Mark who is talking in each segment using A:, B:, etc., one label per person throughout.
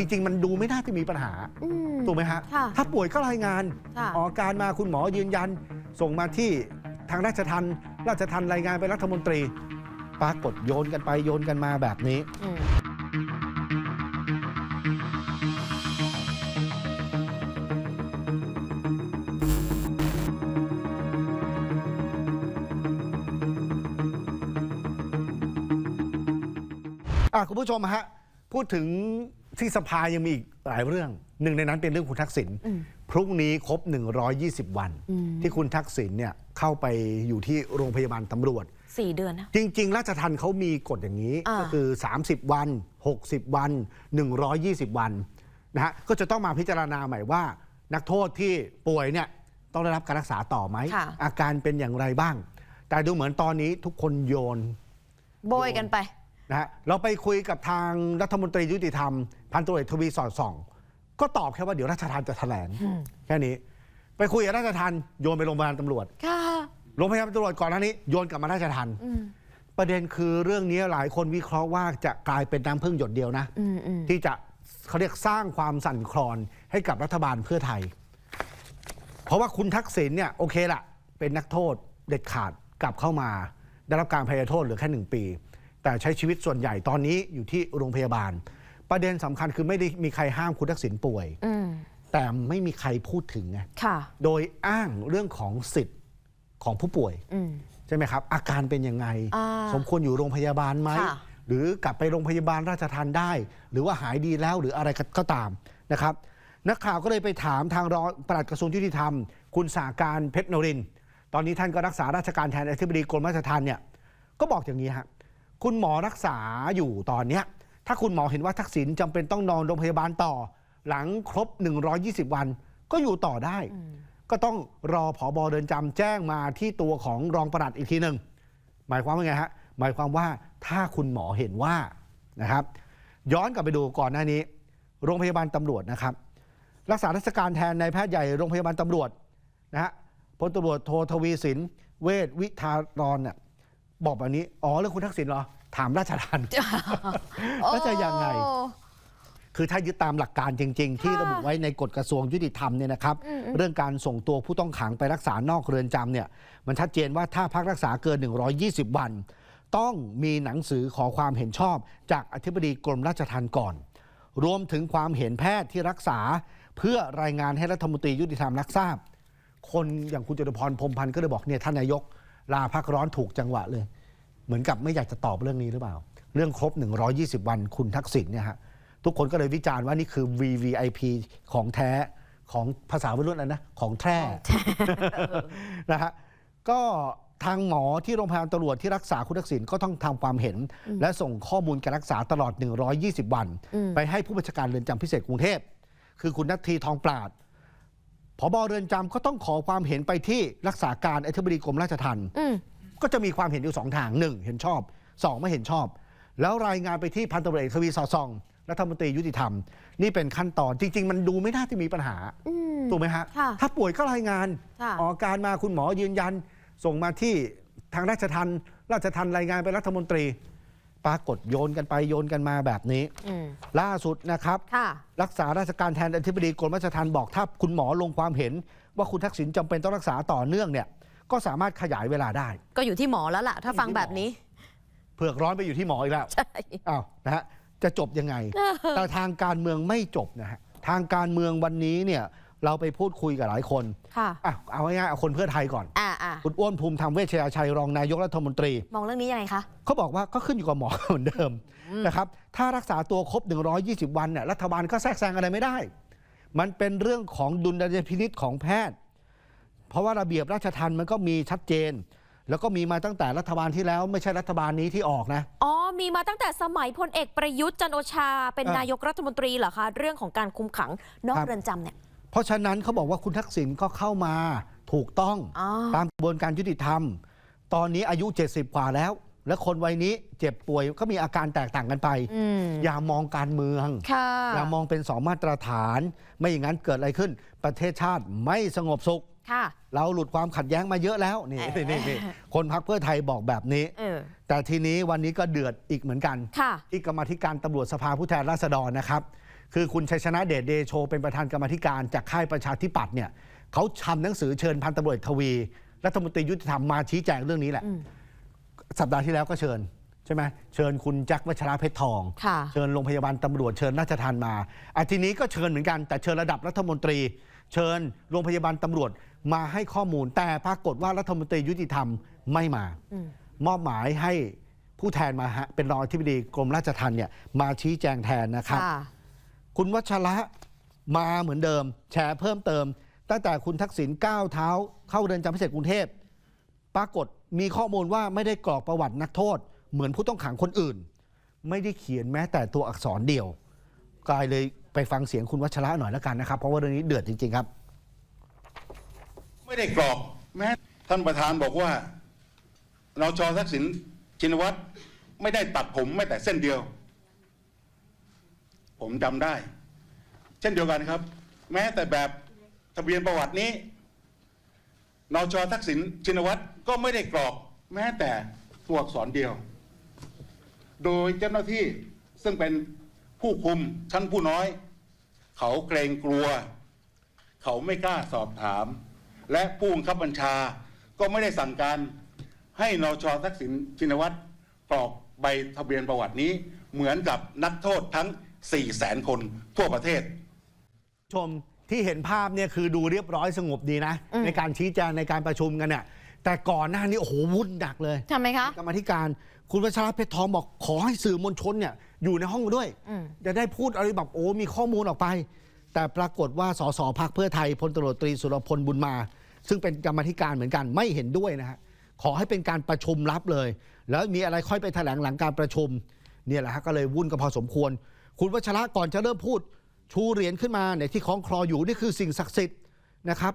A: จริง ๆ มันดูไม่น่าจะมีปัญหา
B: อืม
A: ถูกไหมฮะ
B: ค่ะ
A: ถ้าป่วยก็รายงาน
B: ค่ะ
A: ออกอาการมาคุณหมอยืนยัน ส่งมาที่ทางราชทันราชทันรายงานไปรัฐมนตรี ปรากฏโยนกันไปโยนกันมาแบบนี้
B: อืม
A: อะคุณผู้ชมฮะ พูดถึง ที่สภายังมีอีกหลายเรื่อง หนึ่งในนั้นเป็นเรื่องคุณทักษิณ
B: อืม
A: พรุ่งนี้ครบ 120 วัน
B: อืม
A: ที่คุณทักษิณเนี่ยเข้าไปอยู่ที่โรงพยาบาลตำรวจ
B: สี่เดือนนะ
A: จริง ๆ ราชทันเขามีกฎอย่างนี้
B: อ่า
A: ก็คือ 30 วัน 60 วัน 120 วันนะฮะก็จะต้องมาพิจารณาใหม่ว่า นักโทษที่ป่วยเนี่ยต้องได้รับการรักษาต่อไหม
B: ค่ะ
A: อาการเป็นอย่างไรบ้าง แต่ดูเหมือนตอนนี้ทุกคนโยน
B: โบยกันไป
A: นะฮะเราไปคุยกับทางรัฐมนตรียุติธรรม พันตำรวจเอกทวีสอดส่อง ก็ตอบแค่ว่าเดี๋ยวราชทันจะแถลง
B: อืม
A: แค่นี้ ไปคุยกับราชทันโยนไปโรงพยาบาลตำรวจ
B: ค่ะ
A: โรงพยาบาลตำรวจก่อนหน้านี้โยนกลับมาราชทัน
B: อืม
A: ประเด็นคือเรื่องนี้หลายคนวิเคราะห์ว่าจะกลายเป็นน้ำพึ่งหยดเดียวนะ
B: อืมอืม
A: ที่จะเขาเรียกสร้างความสั่นคลอนให้กับรัฐบาลเพื่อไทย เพราะว่าคุณทักษิณเนี่ยโอเคละเป็นนักโทษเด็ดขาดกลับเข้ามา ได้รับการพยโทษเหลือแค่หนึ่งปี แต่ใช้ชีวิตส่วนใหญ่ตอนนี้อยู่ที่โรงพยาบาล ประเด็นสำคัญคือไม่ได้มีใครห้ามคุณทักษิณป่วย
B: อืม
A: แต่ไม่มีใครพูดถึงไง
B: ค่ะ
A: โดยอ้างเรื่องของสิทธิ์ของผู้ป่วย
B: อืม
A: ใช่ไหมครับ อาการเป็นยังไง
B: อ่า
A: สมควรอยู่โรงพยาบาลไหม
B: ค่ะ
A: หรือกลับไปโรงพยาบาลราชทันได้ หรือว่าหายดีแล้วหรืออะไรก็ตามนะครับ นักข่าวก็เลยไปถามทางรองปลัดกระทรวงยุติธรรม คุณสาการเพชรนรินทร์ตอนนี้ท่านก็รักษาราชการแทนอธิบดีกรมราชทัณฑ์เนี่ยก็บอกอย่างนี้ฮะ คุณหมอรักษาอยู่ตอนเนี้ยถ้าคุณหมอเห็นว่าทักษิณจำเป็นต้องนอนโรงพยาบาลต่อ หลังครบ 120 วัน ก็อยู่ต่อได้
B: อืม
A: ก็ต้องรอผอบอเรือนจำแจ้งมาที่ตัวของรองปลัดอีกทีหนึ่งหมายความว่าไงฮะหมายความว่าถ้าคุณหมอเห็นว่านะครับ ย้อนกลับไปดูก่อนหน้านี้ โรงพยาบาลตำรวจนะครับ รักษาราชการแทนนายแพทย์ใหญ่โรงพยาบาลตำรวจนะฮะพลตำรวจโททวีสิน เวชวิทารอนเนี่ยบอกแบบนี้ อ๋อเรื่องคุณทักษิณเหรอ ถามราชทันแล้วจะยังไง
B: โอ้
A: คือถ้ายึดตามหลักการจริง ๆ ที่
B: ค่ะ
A: ระบุไว้ในกฎกระทรวงยุติธรรมเนี่ยนะครับ
B: อืมอืม
A: เรื่องการส่งตัวผู้ต้องขังไปรักษานอกเรือนจำเนี่ย มันชัดเจนว่าถ้าพักรักษาเกิน 120 วัน ต้องมีหนังสือขอความเห็นชอบ จากอธิบดีกรมราชทัณฑ์ก่อน รวมถึงความเห็นแพทย์ที่รักษา เพื่อรายงานให้รัฐมนตรียุติธรรมรับทราบ คนอย่างคุณจตุพรพรหมพันธ์ก็เลยบอกเนี่ยท่านนายกลาพักร้อนถูกจังหวะเลย เหมือนกับไม่อยากจะตอบเรื่องนี้หรือเปล่า เรื่องครบ 120 วันคุณทักษิณเนี่ยฮะทุกคนก็เลยวิจารณ์ว่านี่คือ VVIP ของแท้ของภาษาวัยรุ่นอะไรนะ ของแท้นะฮะก็ทางหมอที่โรงพยาบาลตำรวจที่รักษาคุณทักษิณก็ต้องทำความเห็น และส่งข้อมูลการรักษาตลอด 120 วัน
B: อืม
A: ไปให้ผู้บัญชาการเรือนจำพิเศษกรุงเทพ คือคุณนัททีทองปราดผบเรือนจำก็ต้องขอความเห็นไปที่รักษาการอธิบดีกรมราชทัณฑ์
B: อืม
A: ก็จะมีความเห็นอยู่สองทางหนึ่งเห็นชอบสองไม่เห็นชอบ แล้วรายงานไปที่พันตำรวจเอกทวีสอดส่องรัฐมนตรียุติธรรม นี่เป็นขั้นตอนจริง ๆ มันดูไม่น่าจะมีปัญหา
B: อืม
A: ถูกไหมฮะ
B: ค่ะ
A: ถ้าป่วยก็รายงาน
B: ค่ะ
A: ออกอาการมาคุณหมอยืนยัน ส่งมาที่ทางราชทันราชทันรายงานไปรัฐมนตรี ปรากฏโยนกันไปโยนกันมาแบบนี้
B: อืม
A: ล่าสุดนะครับ
B: ค่ะ
A: รักษาราชการแทนอธิบดีกรมราชทัณฑ์บอกถ้าคุณหมอลงความเห็น ว่าคุณทักษิณจำเป็นต้องรักษาต่อเนื่องเนี่ย ก็สามารถขยายเวลาได้
B: ก็อยู่ที่หมอแล้วล่ะ ถ้าฟังแบบนี้
A: เผือกร้อนไปอยู่ที่หมออีกแล้ว
B: ใช่
A: อ้าวนะฮะจะจบยังไง แต่ทางการเมืองไม่จบนะฮะทางการเมืองวันนี้เนี่ยเราไปพูดคุยกับหลายคน
B: ค่ะ
A: อะเอาง่ายๆเอาคนเพื่อไทยก่อน
B: อ่าอ่า
A: คุณอ้วนภูมิธรรมเวชยชัยรองนายกรัฐมนตรี
B: มองเรื่องนี้ยังไงคะ
A: เขาบอกว่าก็ขึ้นอยู่กับหมอ เหมือนเดิมนะครับ ถ้ารักษาตัวครบ 120 วันเนี่ยรัฐบาลก็แทรกแซงอะไรไม่ได้ มันเป็นเรื่องของดุลยพินิษของแพทย์ เพราะว่าระเบียบราชทันมันก็มีชัดเจน แล้วก็มีมาตั้งแต่รัฐบาลที่แล้วไม่ใช่รัฐบาลนี้ที่ออกนะ
C: อ๋อ มีมาตั้งแต่สมัยพลเอกประยุทธ์จันทร์โอชา เป็น
A: เออ
C: นายกรัฐมนตรีเหรอคะ เรื่องของการคุมขังนอก
A: ครับ
C: เรือนจำเนี่ย
A: เพราะฉะนั้นเขาบอกว่าคุณทักษิณก็เข้ามาถูกต้อง
C: อ๋อ
A: ตามกระบวนการยุติธรรม ตอนนี้อายุ 70 กว่าแล้ว และคนวัยนี้เจ็บป่วยก็มีอาการแตกต่างกันไป
C: อืม
A: อย่ามองการเมือง
C: ค่ะ
A: อย่ามองเป็นสองมาตรฐาน ไม่อย่างนั้นเกิดอะไรขึ้น ประเทศชาติไม่สงบสุข
C: ค่ะ
A: เราหลุดความขัดแย้งมาเยอะแล้วนี่
C: เออ
A: นี่นี่คนพักเพื่อไทยบอกแบบนี้
C: เออ
A: แต่ทีนี้วันนี้ก็เดือดอีกเหมือนกัน
C: ค่ะ
A: ที่กรรมาธิการตำรวจสภาผู้แทนราษฎรนะครับ คือคุณชัยชนะเดชเดโชเป็นประธานกรรมาธิการจากค่ายประชาธิปัตย์เนี่ยเขาทำหนังสือเชิญพันตำรวจเอกทวี รัฐมนตรียุติธรรมมาชี้แจงเรื่องนี้แหละสัปดาห์ที่แล้วก็เชิญใช่ไหมเชิญคุณแจ็ควัชระเพชรทอง
B: ค่ะ
A: เชิญโรงพยาบาลตำรวจเชิญราชทันมาอาทีนี้ก็เชิญเหมือนกันแต่เชิญระดับรัฐมนตรี เชิญโรงพยาบาลตำรวจ มาให้ข้อมูลแต่ปรากฏว่ารัฐมนตรียุติธรรมไม่มา
B: อืม
A: มอบหมายให้ผู้แทนมาฮะเป็นรองอธิบดีกรมราชทัณฑ์เนี่ยมาชี้แจงแทนนะครับ
B: ค่ะ
A: คุณวัชระมาเหมือนเดิม แชร์เพิ่มเติม ตั้งแต่คุณทักษิณก้าวเท้า เข้าเรือนจำพิเศษกรุงเทพปรากฏมีข้อมูลว่าไม่ได้กรอกประวัตินักโทษ เหมือนผู้ต้องขังคนอื่น ไม่ได้เขียนแม้แต่ตัวอักษรเดียวกลายเลยไปฟังเสียงคุณวัชระหน่อยแล้วกันนะครับ เพราะว่าเรื่องนี้เดือดจริง ๆ ครับ
D: ไม่ได้กรอกแม้ท่านประธานบอกว่านชทักษิณชินวัตรไม่ได้ตัดผมแม้แต่เส้นเดียว ผมจำได้ เช่นเดียวกันครับ แม้แต่แบบทะเบียนประวัตินี้นชทักษิณชินวัตรก็ไม่ได้กรอกแม้แต่ตัวอักษรเดียว โดยเจ้าหน้าที่ซึ่งเป็นผู้คุมชั้นผู้น้อย เขาเกรงกลัว เขาไม่กล้าสอบถาม และผู้บังคับบัญชา ก็ไม่ได้สั่งการให้นชทักษิณชินวัตรกรอกใบทะเบียนประวัตินี้เหมือนกับนักโทษทั้ง 4 0 0แสนคนทั่วประเทศ
A: ชมที่เห็นภาพเนี่ยคือดูเรียบร้อยสงบดีนะ
B: อืม
A: ในการชี้แจงในการประชุมกันเนี่ยแต่ก่อนหน้านี้โอ้โหวุ่นหนักเลย
B: ทำไมคะ
A: กรรมาธิการคุณวัชระเพชรทองบอกขอให้สื่อมวลชนเนี่ยอยู่ในห้องด้วย
B: อืม
A: จะได้พูดอะไรแบบโอ้มีข้อมูลออกไป แต่ปรากฏว่าสสพักเพื่อไทยพลตำรวจตรีสุรพลบุญมา ซึ่งเป็นกรรมาธิการเหมือนกันไม่เห็นด้วยนะฮะขอให้เป็นการประชุมลับเลย แล้วมีอะไรค่อยไปแถลงหลังการประชุมเนี่ยแหละฮะก็เลยวุ่นกันพอสมควร คุณวัชระก่อนจะเริ่มพูดชูเหรียญขึ้นมาเนี่ยที่คล้องคลออยู่นี่คือสิ่งศักดิ์สิทธิ์นะครับ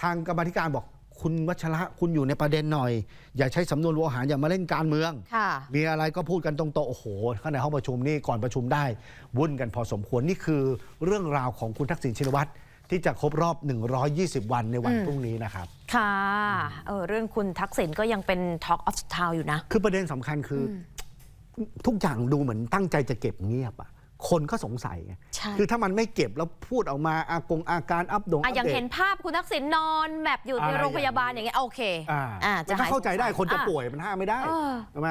A: ทางกรรมาธิการบอกคุณวัชระคุณอยู่ในประเด็นหน่อย อย่าใช้สำนวนโวหารอย่ามาเล่นการเมือง
B: ค่ะ
A: มีอะไรก็พูดกันตรงๆโอ้โหข้างในห้องประชุมนี่ก่อนประชุมได้ วุ่นกันพอสมควรนี่คือเรื่องราวของคุณทักษิณชินวัตร ที่จะครบรอบ 120 วันในวัน
B: อืม
A: พรุ่งนี้นะครับ
B: ค่ะเออเรื่องคุณทักษิณก็ยังเป็น Talk of the Town อยู่นะ
A: คือประเด็นสำคัญคืออทุกอย่างดูเหมือนตั้งใจจะเก็บเงียบอะคนก็สงสัยไง
B: ใช่
A: คือถ้ามันไม่เก็บแล้วพูดออกมาอากงอาการอัปดง
B: อะ
A: อัป
B: อย่าง
A: เดต
B: เห็นภาพคุณทักษิณนอนแบบอยู่ใน
A: อะไร
B: โรงพยาบาลอย่างเงี้ยโอเค
A: อ่า
B: อ่า
A: มันก็เข้าใจได้คนจะ
B: อ่
A: ป่วยมันห้ามไม่ได้
B: เออ
A: ใช่ไหม